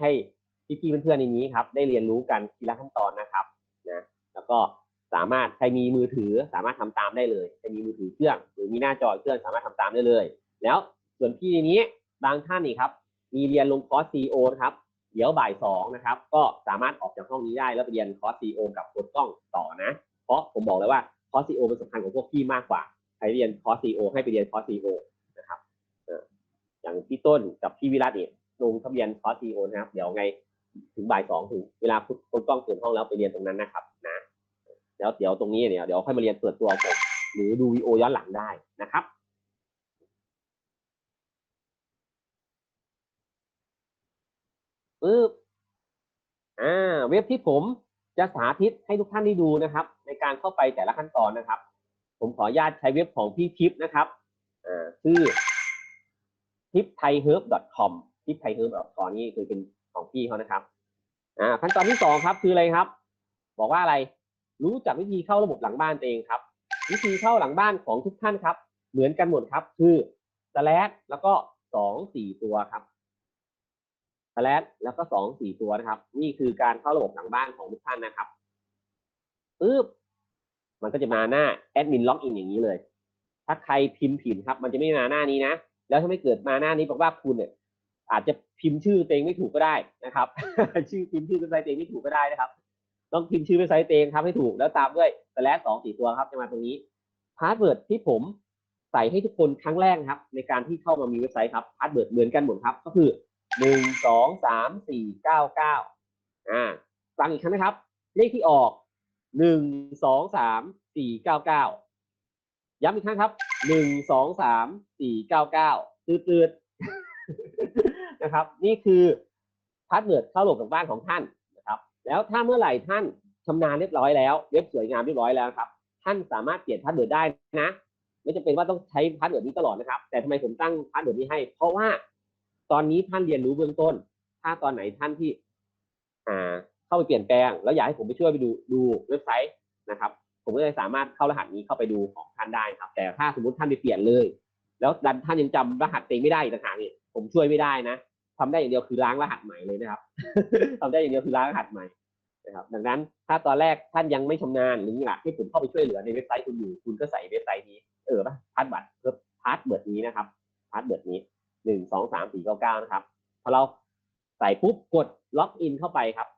ให้พี่ๆเพื่อนๆในนี้ครับ ได้เรียนรู้กันทีละขั้นตอนนะครับนะแล้วก็สามารถใครมีมือถือสามารถทำตามได้เลยใครมีมือถือเครื่อง หรือมีหน้าจอเครื่องสามารถทำตามได้เลย แล้วส่วนพี่ในนี้บางท่านนี่ครับ มีเรียนลงคอร์ส CEO นะครับเดี๋ยวบ่ายสองนะครับ ก็สามารถออกจากห้องนี้ได้แล้วไปเรียนคอร์ส CEO กับโค้ชกล้องต่อนะ เพราะผมบอกเลยว่าคอร์ส CEO เป็นสำคัญของพวกพี่มากกว่าใครเรียนคอร์ส CEO ให้ไปเรียนคอร์ส CEO นะครับอออย่างพี่ต้นกับพี่วิรัตเนี่ย ลงทะเบียนคอร์ส CEO นะครับ เดี๋ยวไงถึงบ่ายสองถึงเวลาค้ชกล้องเปิดห้องแล้วไปเรียนตรงนั้นนะครับนะแล้วเดี๋ยวตรงนี้เนี่ยเดี๋ยวค่อยมาเรียนเปิดตัวผมหรือดูวีโอย้อนหลังได้นะครับปึ๊บอ่าเว็บที่ผมจะสาธิตให้ทุกท่านได้ดูนะครับ ในการเข้าไปแต่ละขั้นตอนนะครับ ผมขออนุญาตใช้เว็บของพี่ทิปนะครับอ่าชื่อ tipthaiherb.com tipthaiherb.com นี่คือเป็นของพี่เขานะครับอ่าขั้นตอนที่สองครับคืออะไรครับ บอกว่าอะไรรู้จักวิธีเข้าระบบหลังบ้านตัวเองครับ วิธีเข้าหลังบ้านของทุกท่านครับ เหมือนกันหมดครับ คือ slash แล้วก็สองสี่ตัวครับ slash แล้วก็สองสี่ตัวนะครับ นี่คือการเข้าระบบหลังบ้านของทุกท่านนะครับปึ๊บมันก็จะมาหน้าแอดมินล็อกอินอย่างนี้เลย ถ้าใครพิมพ์ผิดครับ มันจะไม่มาหน้านี้นะ แล้วถ้าไม่เกิดมาหน้านี้แปลว่าคุณเนี่ย อาจจะพิมพ์ชื่อตัวเองไม่ถูกก็ได้นะครับ ชื่อพิมพ์ชื่อเว็บไซต์ตัวเองไม่ถูกก็ได้นะครับ ต้องพิมพ์ชื่อเว็บไซต์ตัวเองครับให้ถูกแล้วตามด้วยสแลชสองสี่ตัวครับจะมาตรงนี้พาสเวิร์ดที่ผมใส่ให้ทุกคนครั้งแรกนะครับ ในการที่เข้ามามีเว็บไซต์ครับพาสเวิร์ดเหมือนกันหมดครับ ก็คือหนึ่งสองสามสี่เก้าเก้าอ่าฟังอีกครั้งนะครับ เลขที่ออกหนึ่งสองสามสี่เก้าเก้าย้ำอีกครั้งครับหนึ่งสองสามสี่เก้าเก้าตืดๆ นะครับ นี่คือพาสเวิร์ดเข้าระบบกับบ้านของท่านนะครับ แล้วถ้าเมื่อไหร่ท่านชำนาญเรียบร้อยแล้วเว็บสวยงามเรียบร้อยแล้วครับ ท่านสามารถเปลี่ยนพาสเวิร์ดได้นะ ไม่จำเป็นว่าต้องใช้พาสเวิร์ดนี้ตลอดนะครับ แต่ทำไมผมตั้งพาสเวิร์ดนี้ให้ เพราะว่าตอนนี้ท่านเรียนรู้เบื้องต้น ถ้าตอนไหนท่านที่อ่าเข้าไปเปลี่ยนแปลง แล้วอยากให้ผมไปช่วยไปดูดูเว็บไซต์นะครับ ผมก็จะสามารถเข้ารหัสนี้เข้าไปดูของท่านได้ครับ แต่ถ้าสมมติท่านไปเปลี่ยนเลย แล้วดันท่านยังจำรหัสตัวเองไม่ได้อีกต่างหากเนี่ย ผมช่วยไม่ได้นะทำได้อย่างเดียวคือล้างรหัสใหม่เลยนะครับทำได้อย่างเดียวคือล้างรหัสใหม่นะครับ ดังนั้นถ้าตอนแรกท่านยังไม่ชำนาญหรืออยากให้ผมเข้าไปช่วยเหลือในเว็บไซต์คุณอยู่ คุณก็ใส่เว็บไซต์นี้ เออป่ะพาสบัตรเพิ่มพาสเบิร์ดนี้นะครับพาสเบิร์ดนี้หนึ่งสองสามสี่เก้าเก้านะครับพอเราใส่ปุ๊บกดล็อกอินเข้าไปครับ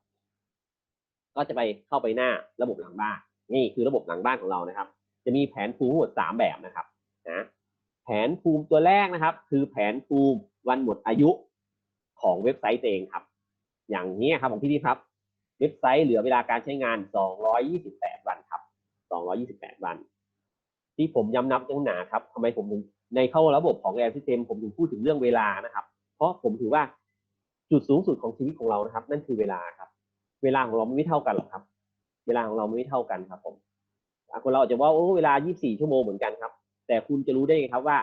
ก็จะไปเข้าไปหน้าระบบหลังบ้าน นี่คือระบบหลังบ้านของเรานะครับ จะมีแผนภูมิทั้งหมดสามแบบนะครับนะแผนภูมิตัวแรกนะครับ คือแผนภูมิ วันหมดอายุของเว็บไซต์ตัวเองครับ อย่างนี้ครับของพี่นี่ครับ เว็บไซต์เหลือเวลาการใช้งาน 228 วันครับ 228 วัน ที่ผมย้ำนับยังหนาครับทำไมผมถึงในเข้าระบบของแอร์ซิสเต็มผมถึงพูดถึงเรื่องเวลานะครับ เพราะผมถือว่าจุดสูงสุดของชีวิตของเรานะครับ นั่นคือเวลาครับ เวลาของเราไม่เท่ากันหรอกครับ เวลาของเราไม่เท่ากันครับผมคนเราอาจจะว่าโอ้เวลา 24 ชั่วโมงเหมือนกันครับ แต่คุณจะรู้ได้ไงครับว่า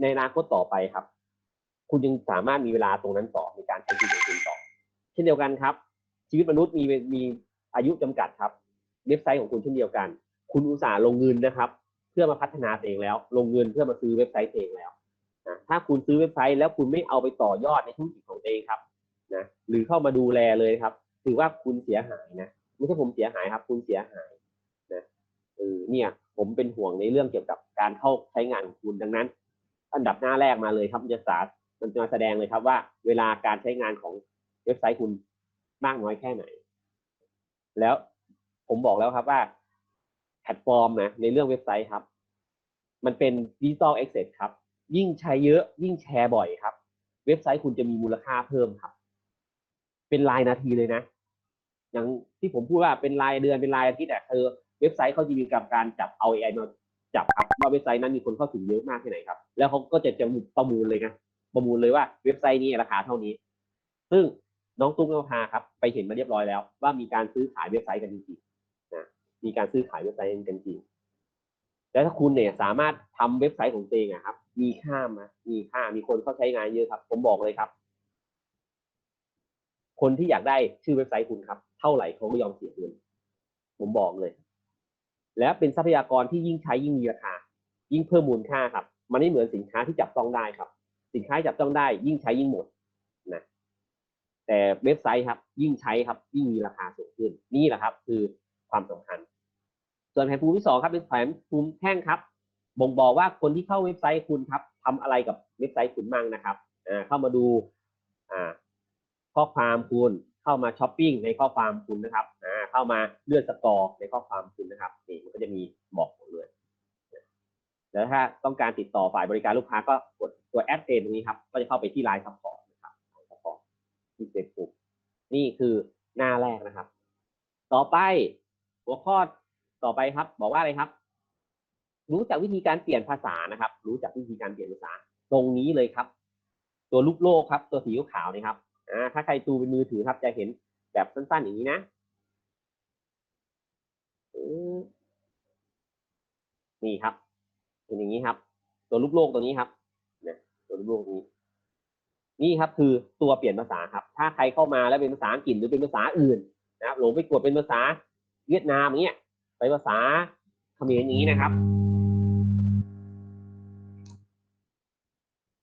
ในอนาคตต่อไปครับ คุณยังสามารถมีเวลาตรงนั้นต่อในการใช้ชีวิตของคุณต่อ เช่นเดียวกันครับ ชีวิตมนุษย์มีมีอายุจำกัดครับเว็บไซต์ของคุณเช่นเดียวกัน คุณอุตส่าห์ลงเงินนะครับ เพื่อมาพัฒนาเองแล้ว ลงเงินเพื่อมาซื้อเว็บไซต์เองแล้วนะถ้าคุณซื้อเว็บไซต์แล้วคุณไม่เอาไปต่อยอดในธุรกิจของเองครับนะหรือเข้ามาดูแลเลยครับ ถือว่าคุณเสียหายนะไม่ใช่ผมเสียหายครับ คุณเสียหายนะเออเนี่ย ผมเป็นห่วงในเรื่องเกี่ยวกับการเข้าใช้งานของคุณดังนั้น อันดับหน้าแรกมาเลยครับจะสา มันจะมาแสดงเลยครับว่า เวลาการใช้งานของเว็บไซต์คุณมากน้อยแค่ไหน แล้วผมบอกแล้วครับว่าแพลตฟอร์มนะในเรื่องเว็บไซต์ครับ มันเป็นดิจิตอลเอ็กเซสครับ ยิ่งใช้เยอะ ยิ่งแชร์บ่อยครับ เว็บไซต์คุณจะมีมูลค่าเพิ่มครับ เป็นรายนาทีเลยนะ อย่างที่ผมพูดว่าเป็นรายเดือนเป็นรายอาทิตย์แต่เธอเว็บไซต์เขาจะมีกับการจับเอา AI มาจับครับว่าเว็บไซต์นั้นมีคนเข้าถึงเยอะมากแค่ไหนครับ แล้วเขาก็จะจะประมูลเลยนะ ประมูลเลยว่าเว็บไซต์นี้ราคาเท่านี้ ซึ่งน้องตุ้งนภาครับ ไปเห็นมาเรียบร้อยแล้ว ว่ามีการซื้อขายเว็บไซต์กันจริงๆนะมีการซื้อขายเว็บไซต์กันจริงแล้วถ้าคุณเนี่ยสามารถทำเว็บไซต์ของตัวเองอะครับ มีค่ามามีค่ามีคนเข้าใช้งานเยอะครับ ผมบอกเลยครับ คนที่อยากได้ชื่อเว็บไซต์คุณครับ เท่าไหร่เขาก็ยอมเสียเงินผมบอกเลย และเป็นทรัพยากรที่ยิ่งใช้ยิ่งมีราคา ยิ่งเพิ่มมูลค่าครับ มันไม่เหมือนสินค้าที่จับต้องได้ครับ สินค้าจับต้องได้ ยิ่งใช้ยิ่งหมดนะแต่เว็บไซต์ครับ ยิ่งใช้ครับ ยิ่งมีราคาสูงขึ้น นี่แหละครับ คือความสำคัญ ส่วนแผนภูมิที่สองครับเป็นแผนภูมิแท่งครับ บ่งบอกว่าคนที่เข้าเว็บไซต์คุณครับทำอะไรกับเว็บไซต์คุณมั่งนะครับอ่าเข้ามาดูอ่าข้อความคุณเข้ามาช้อปปิ้งในข้อความคุณนะครับอ่าเข้ามาเลื่อนสกอร์ในข้อความคุณนะครับนี่มันก็จะมีบอกหมดเลย แล้วถ้าต้องการติดต่อฝ่ายบริการลูกค้าก็กดตัวแอดเตรงนี้ครับ ก็จะเข้าไปที่ไลน์ซัพพอร์ตนะครับซัพพอร์ตที่เฟซบุ๊กนี่คือหน้าแรกนะครับ ต่อไปหัวข้อต่อไปครับ บอกว่าอะไรครับ รู้จักวิธีการเปลี่ยนภาษานะครับ รู้จักวิธีการเปลี่ยนภาษา ตรงนี้เลยครับ ตัวลูกโลกครับ ตัวสีขาวนี่ครับอ่าถ้าใครดูเป็นมือถือครับ จะเห็นแบบสั้นๆอย่างนี้นะนี่ครับ เป็นอย่างนี้ครับ ตัวรูปโลกตัวนี้ครับเนี่ยตัวรูปโลกนี้ นี่ครับคือตัวเปลี่ยนภาษาครับ ถ้าใครเข้ามาแล้วเป็นภาษาอังกฤษหรือเป็นภาษาอื่นนะครับหลงไปกดเป็นภาษาเวียดนามอย่างเงี้ยไปภาษาเขมรอย่างนี้นะครับ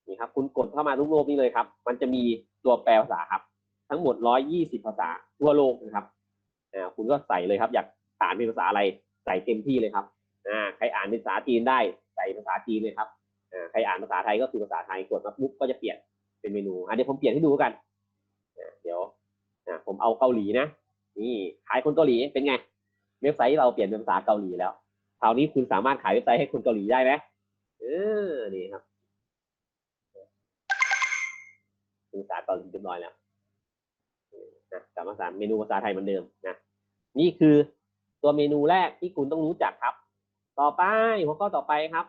นี่ครับ คุณกดเข้ามารูปโลกนี้เลยครับ มันจะมีตัวแปลภาษาครับ ทั้งหมด120ภาษาทั่วโลกนะครับอ่าคุณก็ใส่เลยครับ อยากอ่านเป็นภาษาอะไรใส่เต็มที่เลยครับอ่าใครอ่านเป็นภาษาจีนได้ ใส่ภาษาจีนเลยครับใครอ่านภาษาไทยก็คือภาษาไทยกดมาปุ๊บก็จะเปลี่ยนเป็นเมนูอะเดี๋ยวผมเปลี่ยนให้ดูกันเดี๋ยวผมเอาเกาหลีนะ นี่ขายคนเกาหลีเป็นไง เว็บไซต์เราเปลี่ยนเป็นภาษาเกาหลีแล้วคราวนี้คุณสามารถขายเว็บไซต์ให้คนเกาหลีได้ไหมเออนี่ครับภาษาเกาหลีเรียบร้อยแล้วนะสามาภาษาเมนูภาษาไทยเหมือนเดิมนะนี่คือตัวเมนูแรกที่คุณต้องรู้จักครับ ต่อไปหัวข้อต่อไปครับ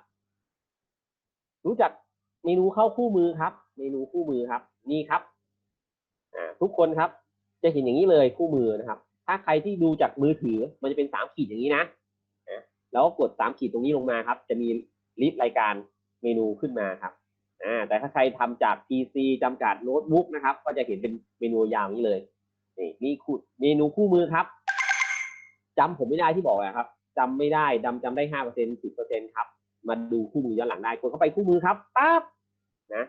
รู้จักเมนูเข้าคู่มือครับ เมนูคู่มือครับ นี่ครับทุกคนครับ จะเห็นอย่างนี้เลยคู่มือนะครับ ถ้าใครที่ดูจากมือถือมันจะเป็นสามขีดอย่างนี้นะแล้วกดสามขีดตรงนี้ลงมาครับ จะมีลิสต์รายการเมนูขึ้นมาครับแต่ถ้าใครทำจาก PC จำกัดโน้ตบุ๊กนะครับ ก็จะเห็นเป็นเมนูยาวนี้เลยนี่นี่คู่เมนูคู่มือครับจำผมไม่ได้ที่บอกอะครับ จำไม่ได้จำจำได้ห้าเปอร์เซ็นสิบเปอร์เซ็นครับ มาดูคู่มือย้อนหลังได้กดเข้าไปคู่มือครับปั๊บนะ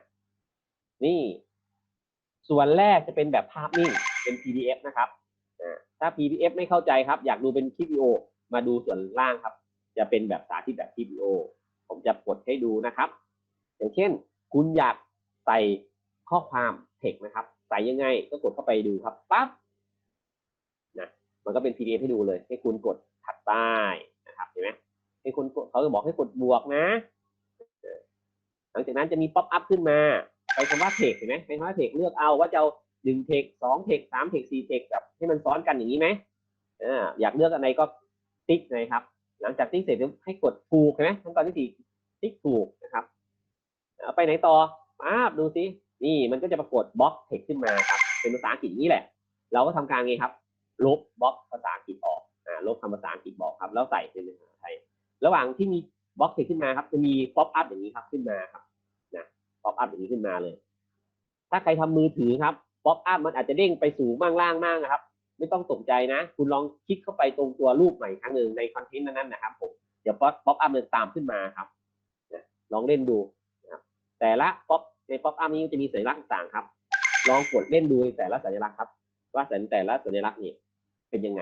นี่ ส่วนแรกจะเป็นแบบภาพนิ่งเป็น PDF นะครับอ่าถ้า PDF ไม่เข้าใจครับ อยากดูเป็นคลิปวิดีโอมาดูส่วนล่างครับ จะเป็นแบบสาธิตแบบคลิปวิดีโอ ผมจะกดให้ดูนะครับ อย่างเช่น คุณอยากใส่ข้อความเทคนะครับ ใส่ยังไงก็กดเข้าไปดูครับปั๊บนะมันก็เป็น PDF ให้ดูเลย ให้คุณกด ถัดใต้นะครับเห็นไหมให้คุณเขาจะบอกให้กดบวกนะ หลังจากนั้นจะมีป๊อปอัพขึ้นมาไปคำว่าเทคเห็นไหมไปคำว่าเทคเลือกเอาว่าจะเอาหนึ่งเทคสองเทคสามเทคสี่เทคแบบให้มันซ้อนกันอย่างนี้ไหมอ่าอยากเลือกอะไรก็ติ๊กเลยครับ หลังจากติ๊กเสร็จให้กดถูกเห็นไหมขั้นตอนที่สี่ติ๊กถูกนะครับไปไหนต่อมาดูสินี่มันก็จะปรากฏบล็อกเทคขึ้นมาครับ เป็นภาษาอังกฤษนี้แหละ เราก็ทำการไงครับ ลบบล็อกภาษาอังกฤษออก ลบคำภาษาอังกฤษบอกครับ แล้วใส่เป็นภาษาไทย ระหว่างที่มีบล็อกเทคขึ้นมาครับ จะมีป๊อปอัพอย่างนี้ครับขึ้นมาครับนะป๊อปอัพอย่างนี้ขึ้นมาเลย ถ้าใครทำมือถือครับป๊อปอัพมันอาจจะเด้งไปสูงบ้างล่างมากนะครับ ไม่ต้องตกใจนะ คุณลองคลิกเข้าไปตรงตัวรูปใหม่ครั้งหนึ่งในคอนเทนต์นั้นๆนะครับผมเดี๋ยวป๊อปป๊อปอัพมันตามขึ้นมาครับนะลองเล่นดูนะครับแต่ละป๊อปในป๊อปอัพนี้จะมีสัญลักษณ์ต่างครับ ลองกดเล่นดูแต่ละสัญลักษณ์ครับ ว่าแต่ละสัญลักษณ์นี่เป็นยังไง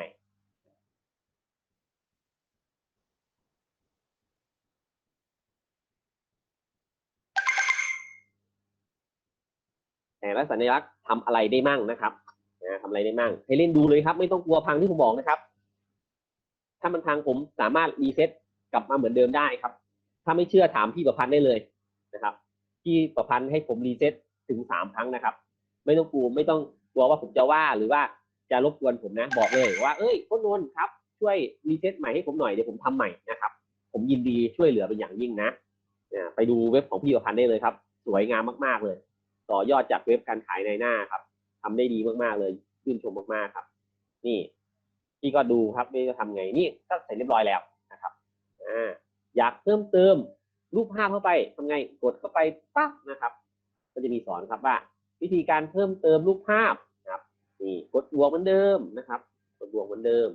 แต่ละสัญลักษณ์ทำอะไรได้มั่งนะครับนะทำอะไรได้มั่ง ให้เล่นดูเลยครับ ไม่ต้องกลัวพังที่ผมบอกนะครับ ถ้ามันพังผมสามารถรีเซ็ตกลับมาเหมือนเดิมได้ครับ ถ้าไม่เชื่อถามพี่ประพันธ์ได้เลยนะครับ พี่ประพันธ์ให้ผมรีเซ็ตถึงสามครั้งนะครับ ไม่ต้องกลัวไม่ต้องกลัวว่าผมจะว่าหรือว่าจะรบกวนผมนะ บอกเลยว่า เอ้ยโค้ชนนท์ครับช่วยรีเซ็ตใหม่ให้ผมหน่อยเดี๋ยวผมทำใหม่นะครับ ผมยินดีช่วยเหลือเป็นอย่างยิ่งนะไปดูเว็บของพี่ประพันธ์ได้เลยครับ สวยงามมาก ๆเลย ต่อยอดจากเว็บการขายในหน้าครับทำได้ดีมากๆเลยชื่นชมมากๆครับ นี่พี่ก็ดูครับว่าจะทำไงนี่ก็เสร็จเรียบร้อยแล้วนะครับอ่าอยากเพิ่มเติมรูปภาพเข้าไปทำไงกดเข้าไปปั๊บนะครับ ก็จะมีสอนครับว่า วิธีการเพิ่มเติมรูปภาพนะครับ นี่กดบวกเหมือนเดิมนะครับ กดบวกเหมือนเดิม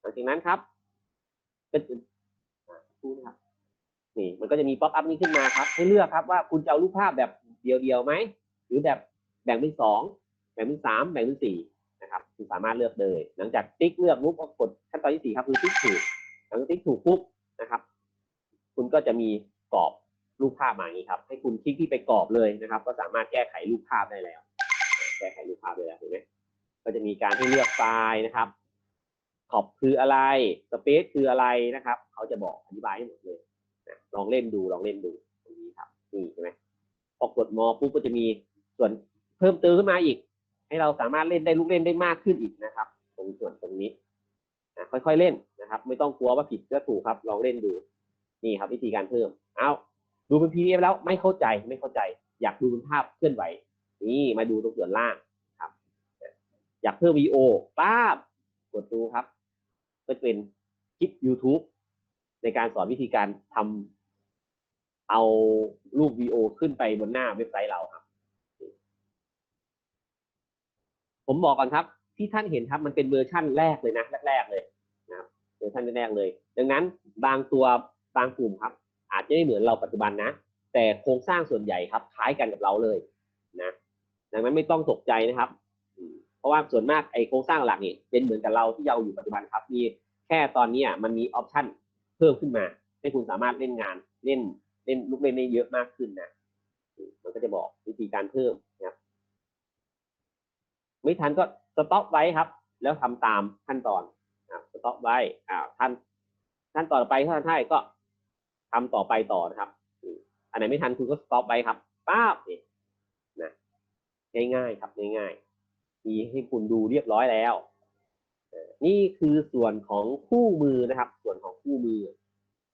หลังจากนั้นครับเป็นอ่าดูนะครับนี่มันก็จะมีป๊อปอัพนี้ขึ้นมาครับ ให้เลือกครับว่าคุณจะเอารูปภาพแบบ เดียวๆไหมหรือแบบแบ่งเป็นสองแบ่งเป็นสามแบ่งเป็นสี่นะครับคุณสามารถเลือกเลยหลังจากติ๊กเลือกปุ๊บก็กดขั้นตอนที่สี่ครับคือติ๊กถูกหลังจากติ๊กถูกปุ๊บนะครับ คุณก็จะมีกรอบรูปภาพมาอย่างนี้ครับ ให้คุณคลิกที่ไปกรอบเลยนะครับ ก็สามารถแก้ไขรูปภาพได้แล้ว แก้ไขรูปภาพได้แล้วเห็นไหมก็จะมีการให้เลือกไฟล์นะครับขอบคืออะไรสเปซคืออะไรนะครับ เขาจะบอกอธิบายให้หมดเลยนะลองเล่นดูลองเล่นดูตรงนี้ครับนี่ใช่ไหม พอกดมอปุ๊บก็จะมีส่วนเพิ่มเติมขึ้นมาอีก ให้เราสามารถเล่นได้ลูกเล่นได้มากขึ้นอีกนะครับ ตรงส่วนตรงนี้นะค่อยๆเล่นนะครับ ไม่ต้องกลัวว่าผิดก็ถูกครับ ลองเล่นดูนี่ครับ วิธีการเพิ่มเอาดูเป็น PDF แล้วไม่เข้าใจไม่เข้าใจ อยากดูเป็นภาพเคลื่อนไหว นี่มาดูตรงส่วนล่างครับ อยากเพิ่มวีโอป้าบกดดูครับ ก็จะเป็นคลิป YouTube ในการสอนวิธีการทำ เอารูปวีโอขึ้นไปบนหน้าเว็บไซต์เราครับ ผมบอกก่อนครับ ที่ท่านเห็นครับมันเป็นเวอร์ชั่นแรกเลยนะแรกๆเลยนะครับเวอร์ชันแรกๆเลย ดังนั้นบางตัวบางกลุ่มครับ อาจจะไม่เหมือนเราปัจจุบันนะ แต่โครงสร้างส่วนใหญ่ครับคล้ายกันกับเราเลยนะดังนั้นไม่ต้องตกใจนะครับเพราะว่าส่วนมากไอโครงสร้างหลักนี่เป็นเหมือนกับเราที่เราอยู่ปัจจุบันครับ มีแค่ตอนนี้มันมีออปชันเพิ่มขึ้นมาให้คุณสามารถเล่นงานเล่น เล่นลูกเล่นได้เยอะมากขึ้นนะมันก็จะบอกวิธีการเพิ่มนะครับ ไม่ทันก็สต็อปไว้ครับ แล้วทำตามขั้นตอนสต็อปไว้อ่าท่านขั้นตอนต่อไปถ้าท่านให้ก็ทำต่อไปต่อนะครับอันไหนไม่ทันคุณก็สต็อปไว้ครับป้าบนี่นะง่ายๆครับง่ายๆมีให้คุณดูเรียบร้อยแล้วอ่อนี่คือส่วนของคู่มือนะครับ ส่วนของคู่มือ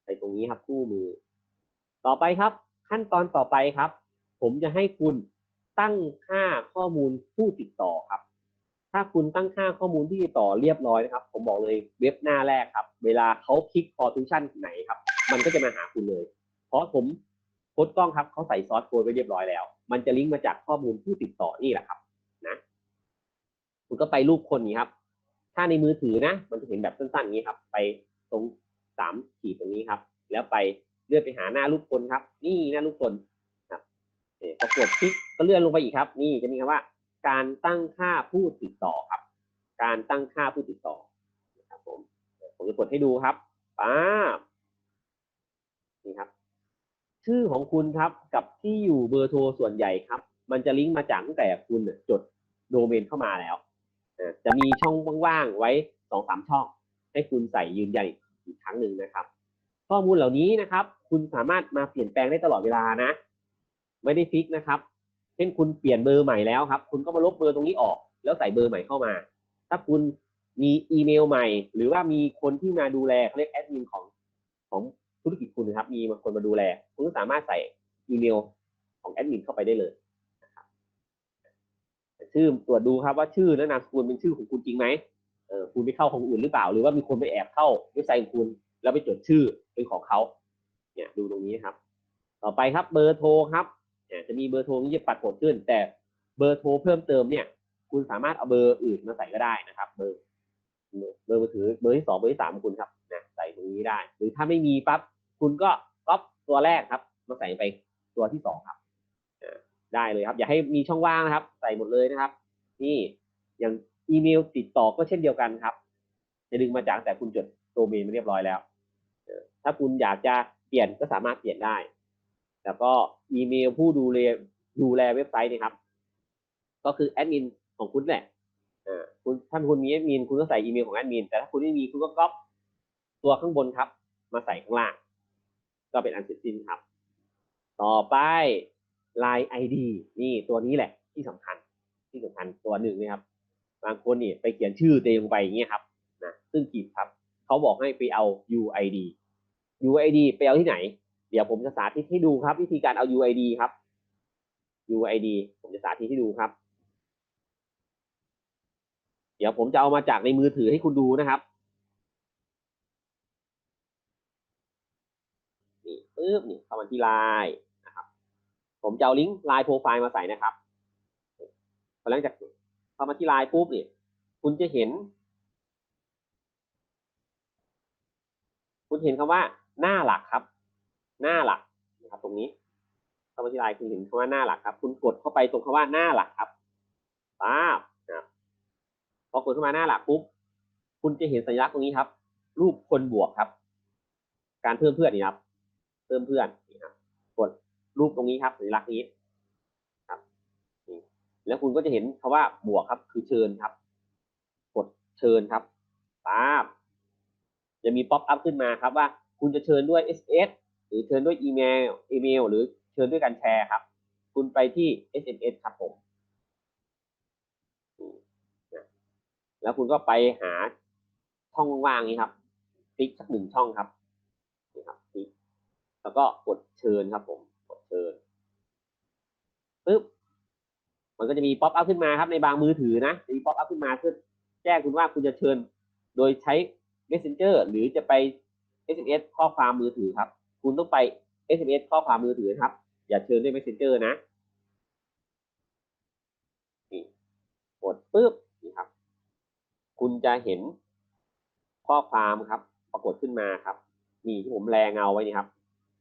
ใส่ตรงนี้ครับคู่มือ ต่อไปครับ ขั้นตอนต่อไปครับ ผมจะให้คุณตั้งค่าข้อมูลผู้ติดต่อครับ ถ้าคุณตั้งค่าข้อมูลที่ติดต่อเรียบร้อยนะครับ ผมบอกเลยเว็บหน้าแรกครับ เวลาเขาคลิก call to action ไหนครับ มันก็จะมาหาคุณเลย เพราะผมโค้ดกล้องครับเขาใส่ซอสโค้ดไว้เรียบร้อยแล้ว มันจะลิงก์มาจากข้อมูลผู้ติดต่อนี่แหละครับนะคุณก็ไปรูปคนนี้ครับ ถ้าในมือถือนะ มันจะเห็นแบบสั้นๆนี้ครับ ไปตรงสามขีดตรงนี้ครับ แล้วไป เลื่อนไปหาหน้ารูปคนครับ นี่หน้ารูปคนครับพอกดคลิกก็เลื่อนลงไปอีกครับ นี่จะมีคำว่า การตั้งค่าผู้ติดต่อครับ การตั้งค่าผู้ติดต่อนะครับผมผมจะกดให้ดูครับป้าบนี่ครับ ชื่อของคุณครับ กับที่อยู่เบอร์โทรส่วนใหญ่ครับ มันจะลิงก์มาจากตั้งแต่คุณจดโดเมนเข้ามาแล้วจะมีช่องว่างๆไว้สองสามช่อง ให้คุณใส่ยืนยันอีกครั้งหนึ่งนะครับ ข้อมูลเหล่านี้นะครับ คุณสามารถมาเปลี่ยนแปลงได้ตลอดเวลานะ ไม่ได้ฟิกนะครับ เช่นคุณเปลี่ยนเบอร์ใหม่แล้วครับ คุณก็มาลบเบอร์ตรงนี้ออก แล้วใส่เบอร์ใหม่เข้ามา ถ้าคุณมีอีเมลใหม่ หรือว่ามีคนที่มาดูแลเขาเรียกแอดมินของของธุรกิจคุณนะครับ มีบางคนมาดูแล คุณก็สามารถใส่อีเมลของแอดมินเข้าไปได้เลยชื่อตรวจดูครับว่าชื่อและนามสกุลเป็นชื่อของคุณจริงไหมเออคุณไปเข้าของอื่นหรือเปล่า หรือว่ามีคนไปแอบเข้าเว็บไซต์ของคุณ แล้วไปจดชื่อเป็นของเขาเนี่ยดูตรงนี้ครับ ต่อไปครับเบอร์โทรครับเนี่ยจะมีเบอร์โทรที่จะปรากฏขึ้น แต่เบอร์โทรเพิ่มเติมเนี่ย คุณสามารถเอาเบอร์อื่นมาใส่ก็ได้นะครับ เบอร์เบอร์มือถือเบอร์ที่สองเบอร์ที่สามของคุณครับนะใส่ตรงนี้ได้ หรือถ้าไม่มีปั๊บคุณก็ก๊อปตัวแรกครับ มาใส่ไปตัวที่สองครับได้เลยครับ อย่าให้มีช่องว่างนะครับ ใส่หมดเลยนะครับ นี่อย่างอีเมลติดต่อก็เช่นเดียวกันครับ จะดึงมาจากแต่คุณจดโดเมนมาเรียบร้อยแล้ว ถ้าคุณอยากจะเปลี่ยนก็สามารถเปลี่ยนได้ แล้วก็อีเมลผู้ดูแลดูแลเว็บไซต์นะครับ ก็คือแอดมินของคุณแหละคุณถ้าคุณมีแอดมินคุณก็ใส่อีเมลของแอดมินแต่ถ้าคุณไม่มีคุณก็ก๊อปตัวข้างบนครับ มาใส่ข้างล่าง ก็เป็นอันเสร็จสิ้นครับ ต่อไป Line ID นี่ตัวนี้แหละ ที่สำคัญที่สำคัญตัวหนึ่งนะครับ บางคนนี่ไปเขียนชื่อเองลงไปอย่างเงี้ยครับนะซึ่งผิดครับ เขาบอกให้ไปเอา UID UID ไปเอาที่ไหน เดี๋ยวผมจะสาธิตให้ดูครับ วิธีการเอา UID ครับ UID ผมจะสาธิตให้ดูครับ เดี๋ยวผมจะเอามาจากในมือถือให้คุณดูนะครับนี่ปึ๊บนี่เข้ามาที่ไลน์นะครับ ผมจะเอาลิงก์ไลน์โปรไฟล์มาใส่นะครับพอหลังจากเข้ามาที่ไลน์ปุ๊บเนี่ยคุณจะเห็น คุณเห็นคำว่า หน้าหลักครับ หน้าหลักนะครับ ตรงนี้เข้ามาที่ไลน์คุณเห็นคำว่าหน้าหลักครับ คุณกดเข้าไปตรงคำว่าหน้าหลักครับป้าบนะพอกดเข้ามาหน้าหลักปุ๊บคุณจะเห็นสัญลักษณ์ตรงนี้ครับ รูปคนบวกครับ การเพิ่มเพื่อนนี่ครับ เพิ่มเพื่อนนี่ครับ กดรูปตรงนี้ครับสัญลักษณ์นี้ครับนี่แล้วคุณก็จะเห็นคำว่าบวกครับ คือเชิญครับ กดเชิญครับป้าบจะมีป๊อปอัพขึ้นมาครับว่า คุณจะเชิญด้วย SMS หรือเชิญด้วยอีเมลอีเมล หรือเชิญด้วยการแชร์ครับ คุณไปที่ SMS ครับผมแล้วคุณก็ไปหาช่องว่างนี้ครับคลิกสักหนึ่งช่องครับนี่ครับคลิกแล้วก็กดเชิญครับผมกดเชิญปึ๊บมันก็จะมีป๊อปอัพขึ้นมาครับในบางมือถือนะจะมีป๊อปอัพขึ้นมาเพื่อแจ้งคุณว่าคุณจะเชิญ โดยใช้ Messenger หรือจะไป SMS ข้อความมือถือครับ คุณต้องไป SMS ข้อความมือถือนะครับ อย่าเชิญด้วย Messenger นะนี่กดปุ๊บนี่ครับ คุณจะเห็นข้อความครับ ปรากฏขึ้นมาครับ นี่ที่ผมแรงเงาไว้นี่ครับ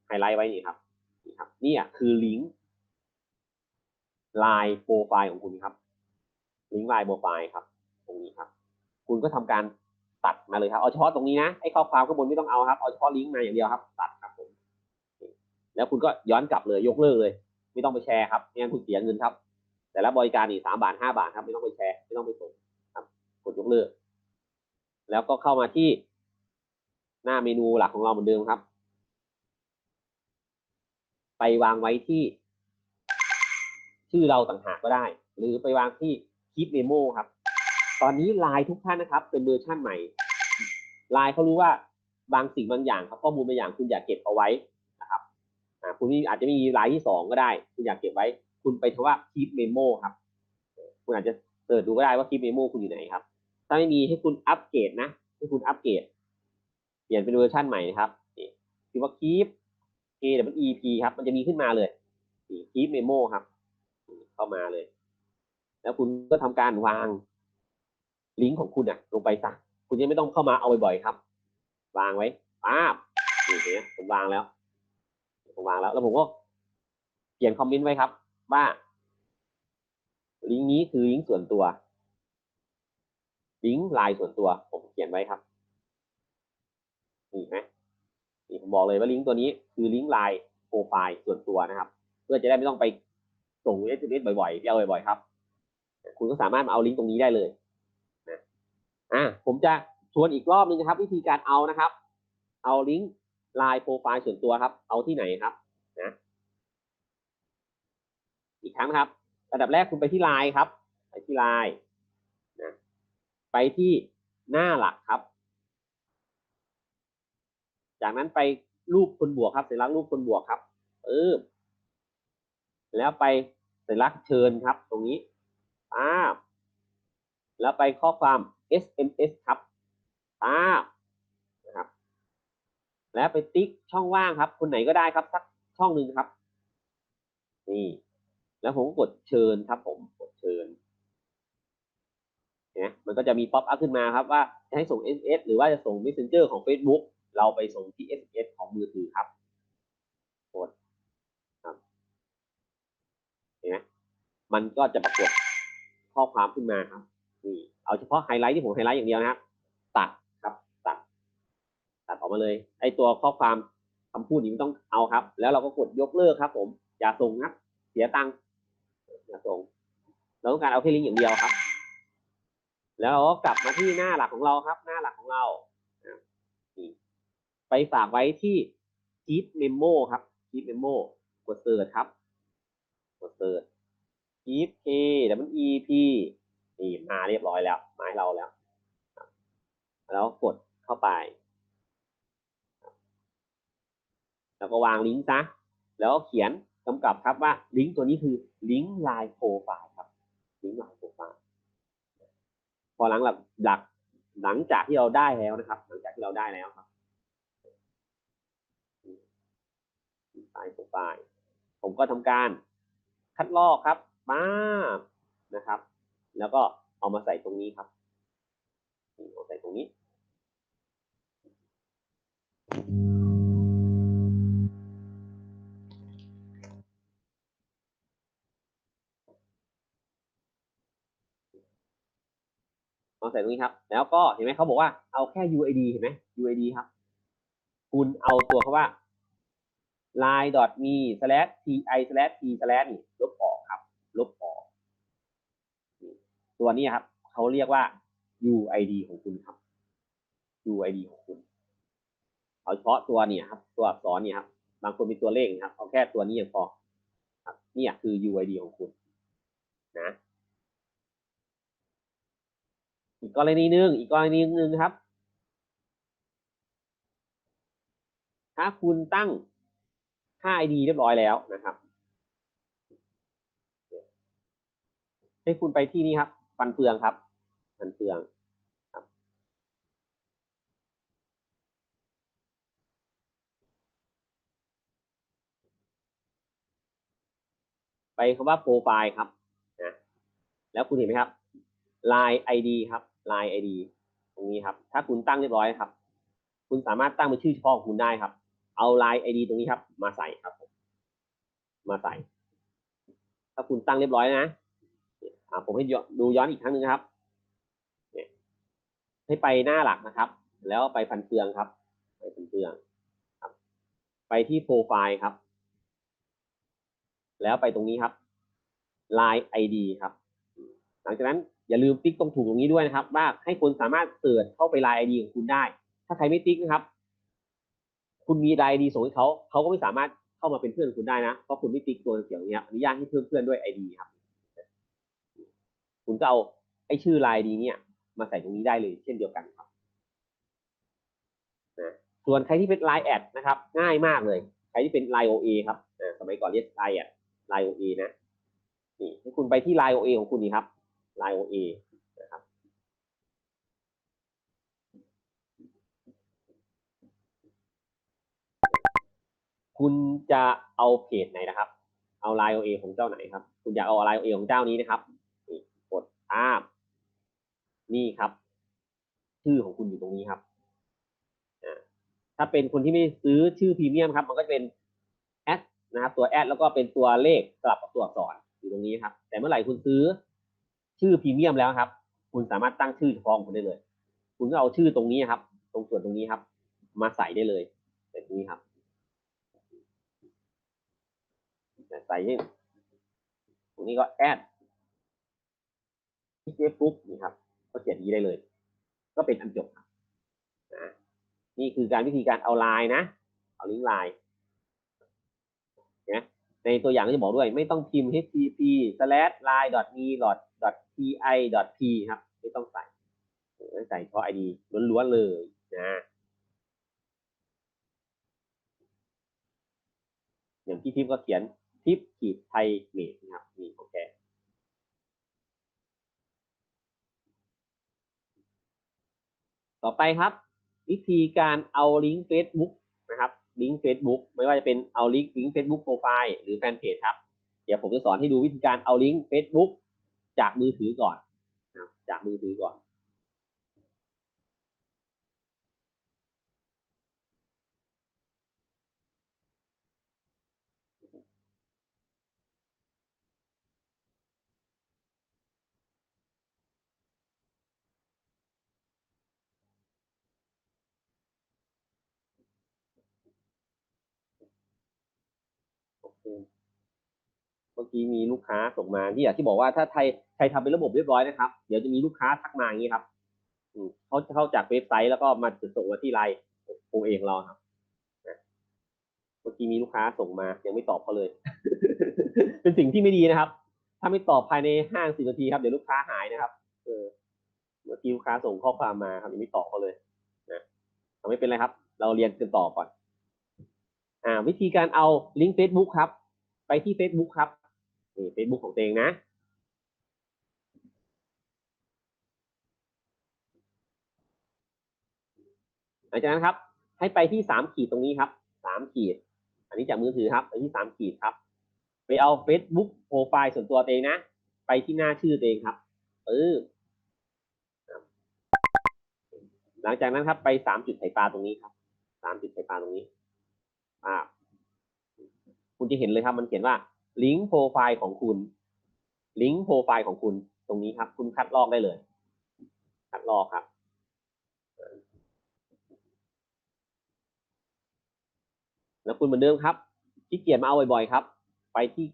ไฮไลท์ไว้นี่ครับนี่ครับนี่คือลิงก์ไลน์โปรไฟล์ของคุณครับลิงก์ไลน์โปรไฟล์ครับ ตรงนี้ครับ คุณก็ทำการ ตัดมาเลยครับเอาเฉพาะตรงนี้นะไอ้ข้อความข้างบนไม่ต้องเอาครับเอาเฉพาะลิงก์มาอย่างเดียวครับ ตัดครับผมแล้วคุณก็ย้อนกลับเลยยกเลิกเลย ไม่ต้องไปแชร์ครับไม่งั้นคุณเสียเงินครับ แต่ละบริการนี่สามบาทห้าบาทครับไม่ต้องไปแชร์ไม่ต้องไปส่งครับกดยกเลิก แล้วก็เข้ามาที่ หน้าเมนูหลักของเราเหมือนเดิมครับ ไปวางไว้ที่ ชื่อเราต่างหากก็ได้ หรือไปวางที่คลิปเมโมครับ ตอนนี้ไลน์ทุกท่านนะครับ เป็นเวอร์ชั่นใหม่ไลน์เขารู้ว่าบางสิ่งบางอย่างครับข้อมูลบางอย่างคุณอยากเก็บเอาไว้นะครับคุณมีอาจจะมีไลน์ที่สองก็ได้ คุณอยากเก็บไว้ คุณไปคำว่าคลิปเมโมครับ คุณอาจจะเสิร์ชดูก็ได้ว่าคลิปเมโมคุณอยู่ไหนครับ ถ้าไม่มีให้คุณอัปเกรดนะให้คุณอัปเกรดเปลี่ยนเป็นเวอร์ชันใหม่นะครับนี่คือว่าคลิป K W E P ครับ มันจะมีขึ้นมาเลยคลิปเมโมครับ เข้ามาเลย แล้วคุณก็ทำการวาง ลิงก์ของคุณอะลงไปซะคุณจะไม่ต้องเข้ามาเอาบ่อยๆครับ วางไว้ป้าบนี่เห็นไหมผมวางแล้ว ผมวางแล้ว แล้วผมก็เขียนคอมเมนต์ไว้ครับ ว่า ลิงก์นี้คือลิงก์ส่วนตัว ลิงก์ไลน์ส่วนตัว ผมเขียนไว้ครับนี่นไหมนี่ผมบอกเลยว่าลิงก์ตัวนี้คือลิงก์ไลน์โปรไฟล์ส่วนตัวนะครับ เพื่อจะได้ไม่ต้องไปส่ง SMS บ่อยๆเรียกบ่อยๆครับ คุณก็สามารถมาเอาลิงก์ตรงนี้ได้เลย อะผมจะชวนอีกรอบนึงนะครับ วิธีการเอานะครับ เอาลิงก์ไลน์โปรไฟล์ส่วนตัวครับ เอาที่ไหนครับนะอีกครั้งนะครับ ระดับแรกคุณไปที่ไลน์ครับ ไปที่ไลน์นะไปที่หน้าหลักครับ จากนั้นไปรูปคนบวกครับสัญลักษณ์รูปคนบวกครับเออแล้วไปสัญลักษณ์เชิญครับ ตรงนี้ป้าบ แล้วไปข้อความ SMS ครับป้านะครับ แล้วไปติ๊กช่องว่างครับ คนไหนก็ได้ครับสักช่องหนึ่งครับ นี่ แล้วผมกดเชิญครับ ผมกดเชิญเนี่ยมันก็จะมีป๊อปอัพขึ้นมาครับว่าจะให้ส่ง SMS หรือว่าจะส่ง Messenger ของ Facebook เราไปส่งที่ SMS ของมือถือครับกดครับเห็นไหมมันก็จะปรากฏข้อความขึ้นมาครับ นี่เอาเฉพาะไฮไลท์ที่ผมไฮไลท์อย่างเดียวนะครับ ตัดครับตัด ตัดออกมาเลย ไอตัวข้อความคำพูดนี้ไม่ต้องเอาครับ แล้วเราก็กดยกเลิกครับ ผมอย่าส่งครับเสียตังค์อย่าส่งเราต้องการเอาแค่ลิงก์อย่างเดียวครับ แล้วเราก็กลับมาที่หน้าหลักของเราครับ หน้าหลักของเราไปฝากไว้ที่ Keep Memo ครับ Keep Memo กดเสิร์ชครับ กดเสิร์ช Keep K W E P ีมาเรียบร้อยแล้วมาให้เราแล้ว แล้วกดเข้าไป แล้วก็วางลิงก์ซะแล้วก็เขียนกำกับครับว่าลิงก์ตัวนี้คือลิงก์ไลน์โปรไฟล์ครับลิงก์ไลน์โปรไฟล์พอหลังหลักหลักหลังจากที่เราได้แล้วนะครับ หลังจากที่เราได้แล้วครับไฟล์โปรไฟล์ผมก็ทำการคัดลอกครับมานะครับ แล้วก็เอามาใส่ตรงนี้ครับเอาใส่ตรงนี้มาใส่ตรงนี้ครับ แล้วก็เห็นไหมเขาบอกว่าเอาแค่ UID เห็นไหม UID ครับ คุณเอาตัวเขาว่า line me slash ti slash t slash ลบออกครับ ลบออก ตัวนี้ครับเขาเรียกว่า UID ของคุณครับ UID ของคุณเอาเฉพาะตัวเนี่ยครับ ตัวอักษรเนี่ยครับบางคนมีตัวเลขนะครับเอาแค่ตัวนี้ยังพอครับเนี่ยคือ UID ของคุณนะอีกกรณีหนึ่งอีกกรณีหนึ่งครับ ถ้าคุณตั้งค่า ID เรียบร้อยแล้วนะครับให้คุณไปที่นี่ครับ ฟันเฟืองครับฟันเฟืองครับไปคำว่าโปรไฟล์ครับนะแล้วคุณเห็นไหมครับ Line ID ครับ Line ID ตรงนี้ครับ ถ้าคุณตั้งเรียบร้อยครับ คุณสามารถตั้งเป็นชื่อเฉพาะของคุณได้ครับ เอา Line ID ตรงนี้ครับ มาใส่ครับ มาใส่ ถ้าคุณตั้งเรียบร้อยนะ ผมให้ดูย้อนอีกครั้งหนึ่งนะครับเนี่ยให้ไปหน้าหลักนะครับ แล้วไปพันเฟืองครับ ไปพันเฟืองครับ ไปที่โปรไฟล์ครับ แล้วไปตรงนี้ครับ Line ID ครับ หลังจากนั้นอย่าลืมติ๊กตรงถูกตรงนี้ด้วยนะครับ ว่าให้คนสามารถเสิร์ชเข้าไป Line ID ของคุณได้ ถ้าใครไม่ติ๊กนะครับ คุณมี Line ID ส่งให้เขาเขาก็ไม่สามารถเข้ามาเป็นเพื่อนคุณได้นะเพราะคุณไม่ติ๊กตัวเขียวนี้ยอนุญาตให้เพื่อนเพื่อนด้วย ID ครับ คุณก็เอาไอ้ชื่อ Line ID เนี่ยมาใส่ตรงนี้ได้เลยเช่นเดียวกันครับนะส่วนใครที่เป็น Line แอดนะครับ ง่ายมากเลย ใครที่เป็น Line OA ครับอ่าสมัยก่อนเรียก Line แอด Line OA นะนี่ให้คุณไปที่ Line OA ของคุณนี่ครับ Line OA นะครับคุณจะเอาเพจไหนนะครับ เอา Line OA ของเจ้าไหนครับ คุณอยากเอา Line OA ของเจ้านี้นะครับ นี่านี่ครับ ชื่อของคุณอยู่ตรงนี้ครับถ้าเป็นคนที่ไม่ซื้อชื่อพรีเมียมครับ มันก็จะเป็นแอดนะครับ ตัวแอดแล้วก็เป็นตัวเลขสลับกับตัวอักษรอยู่ตรงนี้ครับ แต่เมื่อไหร่คุณซื้อชื่อพรีเมียมแล้วครับ คุณสามารถตั้งชื่อเฉพาะของคุณได้เลย คุณก็เอาชื่อตรงนี้ครับ ตรงส่วนตรงนี้ครับ มาใส่ได้เลยแบบนี้ครับใส่นี่ตรงนี้ก็แอด ที่เฟซบุ๊กนี่ครับก็เขียนนี้ได้เลย ก็เป็นอันจบครับนะนี่คือการวิธีการเอาไลน์นะ เอาลิงก์ไลน์นะในตัวอย่างก็จะบอกด้วย ไม่ต้องพิมพ์ http://line.me/ti/p ครับ ไม่ต้องใส่ใส่เฉพาะ id ล้วนๆเลยนะอย่างที่ทิปก็เขียนทิปขีดไทยเมดนะครับนี่โอเค ต่อไปครับ วิธีการเอาลิงก์ Facebook นะครับลิงก์ Facebook ไม่ว่าจะเป็นเอาลิงก์ลิงก์ Facebook โปรไฟล์หรือแฟนเพจครับ เดี๋ยวผมจะสอนให้ดูวิธีการเอาลิงก์ Facebook จากมือถือก่อนนะจากมือถือก่อน เมื่อกี้มีลูกค้าส่งมาที่อยากที่บอกว่าถ้าไทยไทยทำเป็นระบบเรียบร้อยนะครับ เดี๋ยวจะมีลูกค้าทักมาอย่างนี้ครับอืเขาจะเข้าจากเว็บไซต์แล้วก็มาส่งมาที่ไลน์โอเองเราครับเมื่อกี้มีลูกค้าส่งมา ยังไม่ตอบเขาเลย เป็นสิ่งที่ไม่ดีนะครับ ถ้าไม่ตอบภายในห้าสิบนาทีครับเดี๋ยวลูกค้าหายนะครับ เออ เมื่อกี้ลูกค้าส่งข้อความมาครับยังไม่ตอบเขาเลย นะไม่เป็นไรครับ เราเรียนกันต่อก่อน อ่าวิธีการเอาลิงก์ Facebook ครับ ไปที่ Facebook ครับนี่ Facebook ของตัวเองนะ หลังจากนั้นครับ ให้ไปที่สามขีดตรงนี้ครับสามขีด อันนี้จากมือถือครับไปที่สามขีดครับ ไปเอา Facebook โปรไฟล์ส่วนตัวตัวเองนะ ไปที่หน้าชื่อตัวเองครับเออหลังจากนั้นครับไปสามจุดใส่ปลาตรงนี้ครับสามจุดใส่ปลาตรงนี้ อ่าคุณจะเห็นเลยครับมันเขียนว่าลิงก์โปรไฟล์ของคุณลิงก์โปรไฟล์ของคุณตรงนี้ครับ คุณคัดลอกได้เลย คัดลอกครับแล้วคุณเหมือนเดิมครับขี้เกียจมาเอาบ่อยๆครับ ไปที่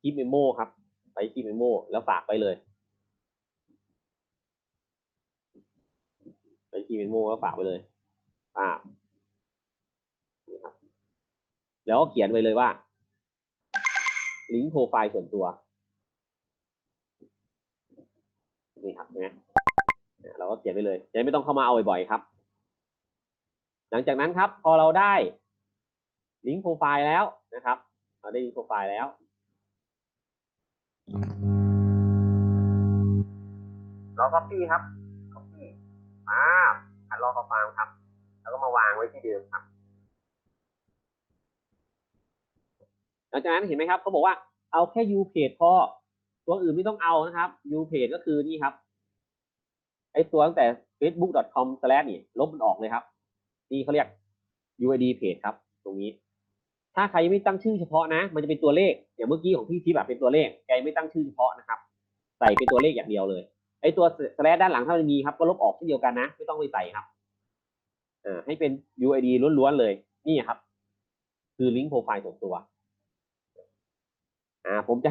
คลิปเมโมครับ ไปคลิปเมโมแล้วฝากไปเลย ไปคลิปเมโมแล้วฝากไปเลยอ่า แล้วก็เขียนไว้เลยว่า ลิงก์โปรไฟล์ส่วนตัว นี่ครับเนี่ยเราก็เขียนไปเลยจะไม่ต้องเข้ามาเอาบ่อยๆครับ หลังจากนั้นครับ พอเราได้ลิงก์โปรไฟล์แล้วนะครับ เราได้ลิงก์โปรไฟล์แล้ว เราก็ปี้ครับก็ปี้อ่าคัดลอกข้อความครับ แล้วก็มาวางไว้ที่เดิมครับ หลังจากนั้นเห็นไหมครับเขาบอกว่าเอาแค่ U page พอตัวอื่นไม่ต้องเอานะครับ U page ก็คือนี่ครับไอตัวตั้งแต่ facebook.com นี่ลบมันออกเลยครับ นี่เขาเรียก UID page ครับ ตรงนี้ ถ้าใครไม่ตั้งชื่อเฉพาะนะ มันจะเป็นตัวเลขอย่างเมื่อกี้ของพี่ทิพย์แบบเป็นตัวเลขแกไม่ตั้งชื่อเฉพาะนะครับ ใส่เป็นตัวเลขอย่างเดียวเลยไอตัว slash ด้านหลังถ้ามันมีครับก็ลบออกเช่นเดียวกันนะ ไม่ต้องไปใส่ครับเอ่าให้เป็น UID ล้วนๆเลย นี่ครับ คือลิงก์โปรไฟล์ส่วนตัว อ่าผมจะให้